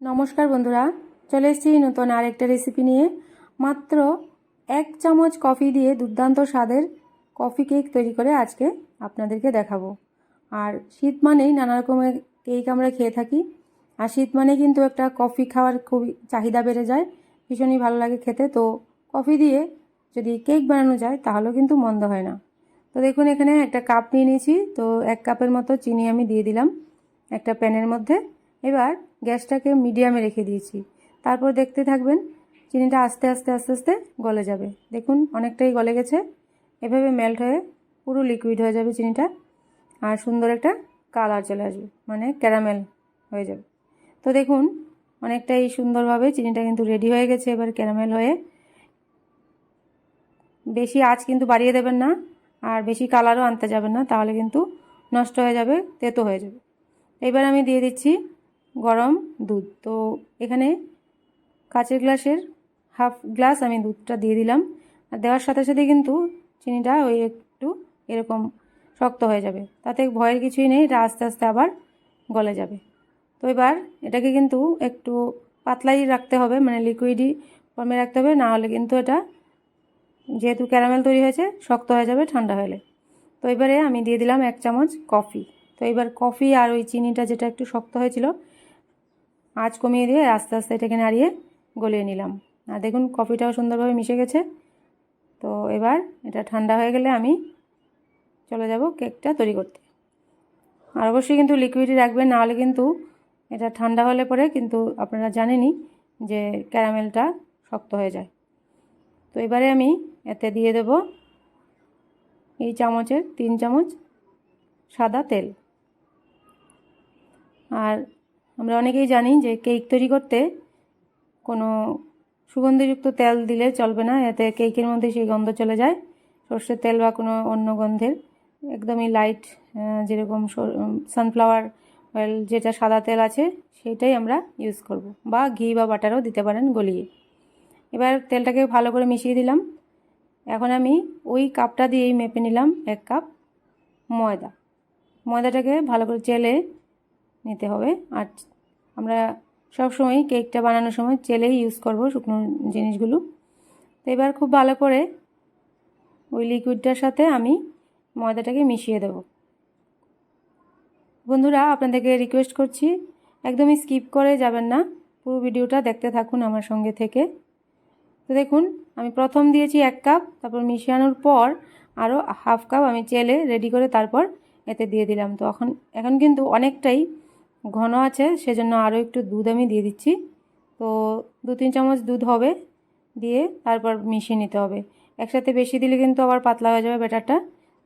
নমস্কার বন্ধুরা, চলে এসেছি নতুন আরেকটা রেসিপি নিয়ে। মাত্র এক চামচ কফি দিয়ে দুর্দান্ত স্বাদের কফি কেক তৈরি করে আজকে আপনাদেরকে দেখাবো। আর শীত মানেই নানা রকমের কেক আমরা খেয়ে থাকি। আর শীত মানে কিন্তু একটা কফি খাওয়ার খুবই চাহিদা বেড়ে যায়, ভীষণই ভালো লাগে খেতে। তো কফি দিয়ে যদি কেক বানানো যায়, তাহলেও কিন্তু মন্দ হয় না। তো দেখুন, এখানে একটা কাপ নিয়ে নিয়েছি। তো এক কাপের মতো চিনি আমি দিয়ে দিলাম একটা প্যানের মধ্যে। এবার গ্যাসটাকে মিডিয়ামে রেখে দিয়েছি। তারপর দেখতে থাকবেন, চিনিটা আস্তে আস্তে আস্তে আস্তে গলে যাবে। দেখুন, অনেকটাই গলে গেছে। এভাবে মেল্ট হয়ে পুরো লিকুইড হয়ে যাবে চিনিটা। আর সুন্দর একটা কালার চলে আসবে মানে ক্যারামেল হয়ে যাবে। তো দেখুন, অনেকটাই সুন্দরভাবে চিনিটা কিন্তু রেডি হয়ে গেছে। এবার ক্যারামেল হয়ে বেশি আঁচ কিন্তু বাড়িয়ে দেবেন না, আর বেশি কালারও আনতে যাবেন না, তাহলে কিন্তু নষ্ট হয়ে যাবে, তেতো হয়ে যাবে। এবার আমি দিয়ে দিচ্ছি গরম দুধ। তো এখানে কাচের গ্লাসের হাফ গ্লাস আমি দুধটা দিয়ে দিলাম। আর দেওয়ার সাথে সাথে কিন্তু চিনিটা ওই একটু এরকম শক্ত হয়ে যাবে। তাতে ভয়ের কিছুই নেই, এটা আস্তে আস্তে আবার গলে যাবে। তো এবার এটাকে কিন্তু একটু পাতলাই রাখতে হবে মানে লিকুইডই ফর্মে রাখতে হবে, না হলে কিন্তু এটা যেহেতু ক্যারামেল তৈরি হয়েছে, শক্ত হয়ে যাবে, ঠান্ডা হলে তো এবারে আমি দিয়ে দিলাম এক চামচ কফি তো এবার কফি আর ওই চিনিটা যেটা একটু শক্ত হয়েছিল আঁচ কমিয়ে দিয়ে আস্তে আস্তে এটাকে নাড়িয়ে গলিয়ে নিলাম। আর দেখুন, কফিটাও সুন্দরভাবে মিশে গেছে। তো এবার এটা ঠান্ডা হয়ে গেলে আমি চলে যাব কেকটা তৈরি করতে। আর অবশ্যই কিন্তু লিকুইডই রাখবেন নাহলে কিন্তু এটা ঠান্ডা হলে পরে কিন্তু আপনারা জানেনই যে ক্যারামেলটা শক্ত হয়ে যায়। তো এবারে আমি এতে দিয়ে দেব এই চামচের তিন চামচ সাদা তেল। আর আমরা অনেকেই জানি যে কেক তৈরি করতে কোনো সুগন্ধিযুক্ত তেল দিলে চলবে না, এতে কেকের মধ্যে সেই গন্ধ চলে যায়। সর্ষের তেল বা কোনো অন্য গন্ধের একদমই লাইট যেরকম সানফ্লাওয়ার অয়েল যেটা সাদা তেল আছে সেইটাই আমরা ইউজ করব। বা ঘি বা বাটারও দিতে পারেন গলিয়ে। এবার তেলটাকে ভালো করে মিশিয়ে দিলাম। এখন আমি ওই কাপটা দিয়েই মেপে নিলাম এক কাপ ময়দা। ময়দাটাকে ভালো করে চেলে নিতে হবে। আর আমরা সব সবসময় কেকটা বানানোর সময় চেলেই ইউজ করব শুকনো জিনিসগুলো। তো এবার খুব ভালো করে ওই লিকুইডটার সাথে আমি ময়দাটাকে মিশিয়ে দেব। বন্ধুরা, আপনাদেরকে রিকোয়েস্ট করছি, একদমই স্কিপ করে যাবেন না। পুরো ভিডিওটা দেখতে থাকুন আমার সঙ্গে থেকে। তো দেখুন, আমি প্রথম দিয়েছি এক কাপ, তারপর মিশিয়ানোর পর আরও হাফ কাপ আমি চেলে রেডি করে তারপর এতে দিয়ে দিলাম। তো এখন এখন কিন্তু অনেকটাই ঘন আছে, সেজন্য আরও একটু দুধ আমি দিয়ে দিচ্ছি। তো দু তিন চামচ দুধ হবে দিয়ে তারপর মিশিয়ে নিতে হবে। একসাথে বেশি দিলে কিন্তু আবার পাতলা হয়ে যাবে ব্যাটারটা।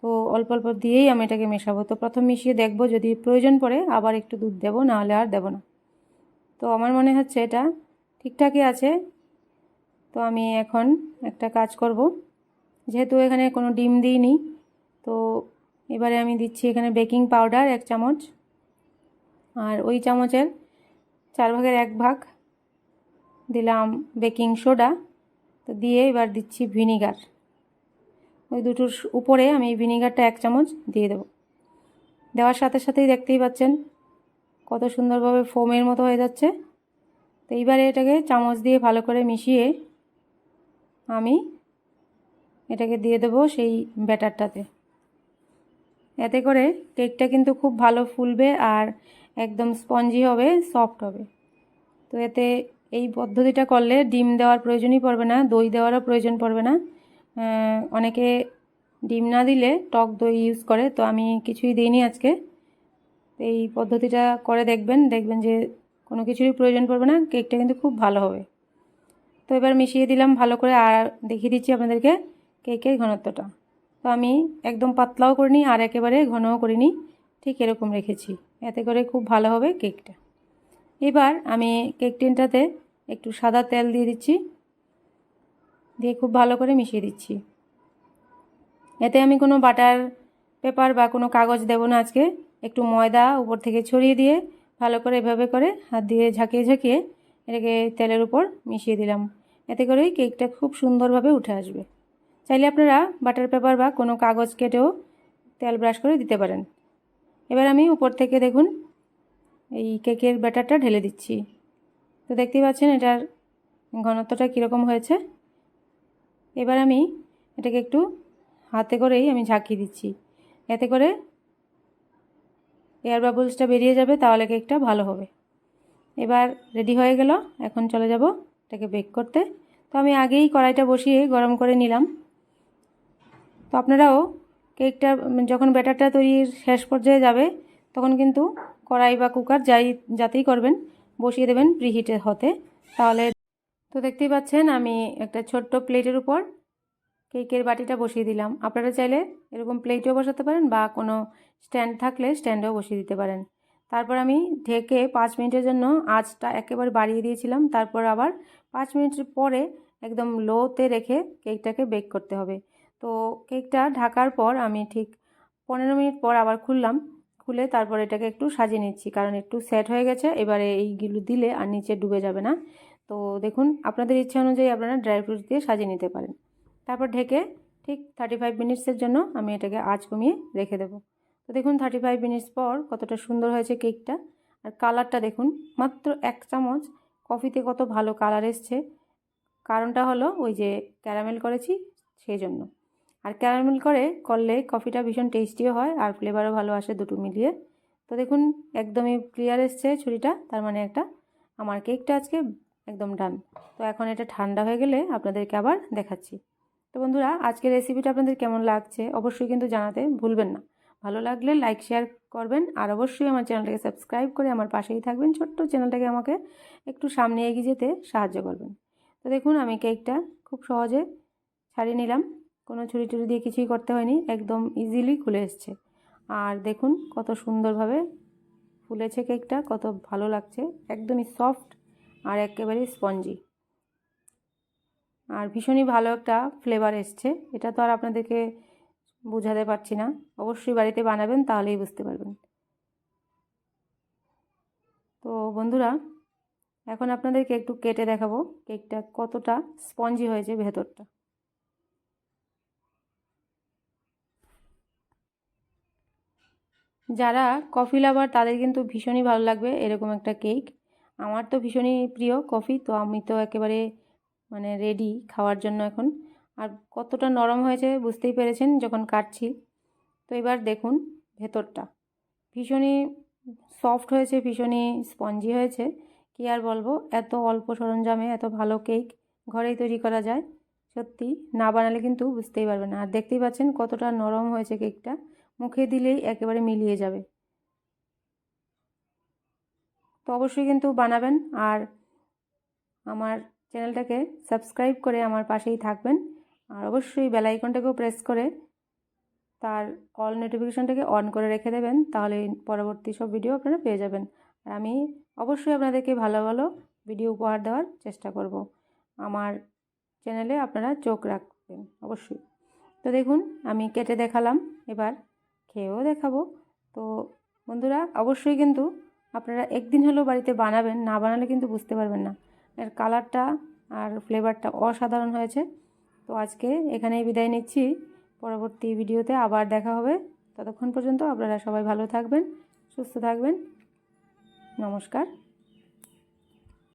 তো অল্প অল্প দিয়েই আমি এটাকে মেশাবো। তো প্রথম মিশিয়ে দেখব, যদি প্রয়োজন পড়ে আবার একটু দুধ দেবো, নাহলে আর দেবো না। তো আমার মনে হচ্ছে এটা ঠিকঠাকই আছে। তো আমি এখন একটা কাজ করব। যেহেতু এখানে কোনো ডিম দিইনি, তো এবারে আমি দিচ্ছি এখানে বেকিং পাউডার এক চামচ। আর ওই চামচের চার ভাগের এক ভাগ দিলাম বেকিং সোডা। তো দিয়ে এবার দিচ্ছি ভিনিগার। ওই দুটোর উপরে আমি ভিনিগারটা এক চামচ দিয়ে দেবো। দেওয়ার সাথে সাথেই দেখতেই পাচ্ছেন কত সুন্দরভাবে ফোমের মতো হয়ে যাচ্ছে। তো এইবারে এটাকে চামচ দিয়ে ভালো করে মিশিয়ে আমি এটাকে দিয়ে দেবো সেই ব্যাটারটাতে। এতে করে কেকটা কিন্তু খুব ভালো ফুলবে আর একদম স্পঞ্জি হবে সফট হবে। তো এতে এই পদ্ধতিটা করলে ডিম দেওয়ার প্রয়োজনই পড়বে না, দই দেওয়ারও প্রয়োজন পড়বে না। অনেকে ডিম না দিলে টক দই ইউজ করে, তো আমি কিছুই দিইনি আজকে। এই পদ্ধতিটা করে দেখবেন দেখবেন যে কোনো কিছুরই প্রয়োজন পড়বে না, কেকটা কিন্তু খুব ভালো হবে। তো এবার মিশিয়ে দিলাম ভালো করে, আর দেখিয়ে দিচ্ছি আপনাদেরকে কেকের ঘনত্বটা। তো আমি একদম পাতলাও করিনি, আর একেবারে ঘনও করিনি, ঠিক এরকম রেখেছি। এতে করে খুব ভালো হবে কেকটা। এবার আমি কেক টিনটাতে একটু সাদা তেল দিয়ে দিচ্ছি। দিয়ে খুব ভালো করে মিশিয়ে দিচ্ছি। এতে আমি কোনো বাটার পেপার বা কোনো কাগজ দেব না আজকে। একটু ময়দা উপর থেকে ছড়িয়ে দিয়ে ভালো করে এভাবে করে হাত দিয়ে ঝাঁকিয়ে ঝাঁকিয়ে এটাকে তেলের উপর মিশিয়ে দিলাম। এতে করেই কেকটা খুব সুন্দরভাবে উঠে আসবে। চাইলে আপনারা বাটার পেপার বা কোনো কাগজ কেটেও তেল ব্রাশ করে দিতে পারেন। এবার আমি উপর থেকে দেখুন, এই কেকের ব্যাটারটা ঢেলে দিচ্ছি। তো দেখতেই পাচ্ছেন এটার ঘনত্বটা কীরকম হয়েছে। এবার আমি এটাকে একটু হাতে করেই আমি ঝাঁকিয়ে দিচ্ছি। এতে করে এয়ার বাবলসটা বেরিয়ে যাবে, তাহলে কেকটা ভালো হবে। এবার রেডি হয়ে গেল, এখন চলে যাব এটাকে বেক করতে। তো আমি আগেই কড়াইটা বসিয়ে গরম করে নিলাম। তো আপনারাও কেকটা, যখন ব্যাটারটা তৈরির শেষ পর্যায়ে যাবে, তখন কিন্তু কড়াই বা কুকার যাই, যাতেই করবেন, বসিয়ে দেবেন প্রিহিটে হতে। তাহলে তো দেখতেই পাচ্ছেন, আমি একটা ছোট্ট প্লেটের উপর কেকের বাটিটা বসিয়ে দিলাম। আপনারা চাইলে এরকম প্লেটেও বসাতে পারেন বা কোনো স্ট্যান্ড থাকলে স্ট্যান্ডেও বসিয়ে দিতে পারেন। তারপর আমি ঢেকে পাঁচ মিনিটের জন্য আঁচটা একেবারে বাড়িয়ে দিয়েছিলাম। তারপর আবার পাঁচ মিনিটের পরে একদম লোতে রেখে কেকটাকে বেক করতে হবে। তো কেকটা ঢাকার পর আমি ঠিক পনেরো মিনিট পর আবার খুললাম। খুলে তারপর এটাকে একটু সাজিয়ে নিচ্ছি, কারণ একটু সেট হয়ে গেছে, এবারে এইগুলো দিলে আর নিচে ডুবে যাবে না। তো দেখুন, আপনাদের ইচ্ছা অনুযায়ী আপনারা ড্রাই ফ্রুটস দিয়ে সাজিয়ে নিতে পারেন। তারপর ঢেকে ঠিক থার্টি ফাইভ মিনিটসের জন্য আমি এটাকে আঁচ কমিয়ে রেখে দেবো। তো দেখুন থার্টি ফাইভ মিনিটস পর কতটা সুন্দর হয়েছে কেকটা। আর কালারটা দেখুন, মাত্র এক চামচ। কফিতে কত ভালো কালার এসছে। কারণটা হলো ওই যে ক্যারামেল করেছি, সেই জন্য। আর ক্যারামেল করে করলে কফিটা ভীষণ টেস্টিও হয় আর ফ্লেভারও ভালো আসে দুটো মিলিয়ে। তো দেখুন, একদমই ক্লিয়ার এসছে ছুরিটা, তার মানে একটা আমার কেকটা আজকে একদম ডান তো এখন এটা ঠান্ডা হয়ে গেলে আপনাদেরকে আবার দেখাচ্ছি। তো বন্ধুরা, আজকের রেসিপিটা আপনাদের কেমন লাগছে অবশ্যই কিন্তু জানাতে ভুলবেন না। ভালো লাগলে লাইক শেয়ার করবেন আর অবশ্যই আমার চ্যানেলটাকে সাবস্ক্রাইব করে আমার পাশেই থাকবেন। ছোট্ট চ্যানেলটাকে আমাকে একটু সামনে এগিয়ে যেতে সাহায্য করবেন। তো দেখুন, আমি কেকটা খুব সহজে ছাড়িয়ে নিলাম। কোনো ছুরি টুরি দিয়ে কিছুই করতে হয়নি, একদম ইজিলি খুলে এসছে। আর দেখুন কত সুন্দরভাবে ফুলেছে কেকটা, কত ভালো লাগছে, একদমই সফট আর একেবারেই স্পঞ্জি আর ভীষণই ভালো একটা ফ্লেভার এসছে। এটা তো আর আপনাদেরকে বোঝাতে পারছি না। অবশ্যই বাড়িতে বানাবেন, তাহলেই বুঝতে পারবেন। তো বন্ধুরা, এখন আপনাদেরকে একটু কেটে দেখাবো কেকটা কতটা স্পঞ্জি হয়েছে ভেতরটা। যারা কফি লাভার তাদের কিন্তু ভীষণই ভালো লাগবে এরকম একটা কেক আমার তো ভীষণই প্রিয় কফি তো আমি তো একেবারে মানে রেডি খাওয়ার জন্য এখন। আর কতটা নরম হয়েছে বুঝতেই পেরেছেন যখন কাটছি। তো এবার দেখুন ভেতরটা। ভীষণই সফট হয়েছে, ভীষণই স্পঞ্জি হয়েছে। কী আর বলব, এত অল্প সরঞ্জামে এত ভালো কেক ঘরেই তৈরি করা যায়। সত্যি না বানালে কিন্তু বুঝতেই পারবে না। আর দেখতেই পাচ্ছেন কতটা নরম হয়েছে কেকটা মুখে দিলেই একেবারে মিলিয়ে যাবে। তো অবশ্যই কিন্তু বানাবেন আর আমার চ্যানেলটাকে সাবস্ক্রাইব করে আমার পাশেই থাকবেন। আর অবশ্যই বেল আইকনটাকেও প্রেস করে তার অল নোটিফিকেশানটাকে অন করে রেখে দেবেন, তাহলে পরবর্তী সব ভিডিও আপনারা পেয়ে যাবেন। আর আমি অবশ্যই আপনাদেরকে ভালো ভালো ভিডিও উপহার দেওয়ার চেষ্টা করব। আমার চ্যানেলে আপনারা চোখ রাখবেন অবশ্যই। তো দেখুন, আমি কেটে দেখালাম এবার। খেয়েও দেখাবো। তো বন্ধুরা, অবশ্যই কিন্তু আপনারা একদিন হলেও বাড়িতে বানাবেন, না বানালে কিন্তু বুঝতে পারবেন না। এর কালারটা আর ফ্লেভারটা অসাধারণ হয়েছে। তো আজকে এখানেই বিদায় নিচ্ছি। পরবর্তী ভিডিওতে আবার দেখা হবে। ততক্ষণ পর্যন্ত আপনারা সবাই ভালো থাকবেন, সুস্থ থাকবেন। নমস্কার।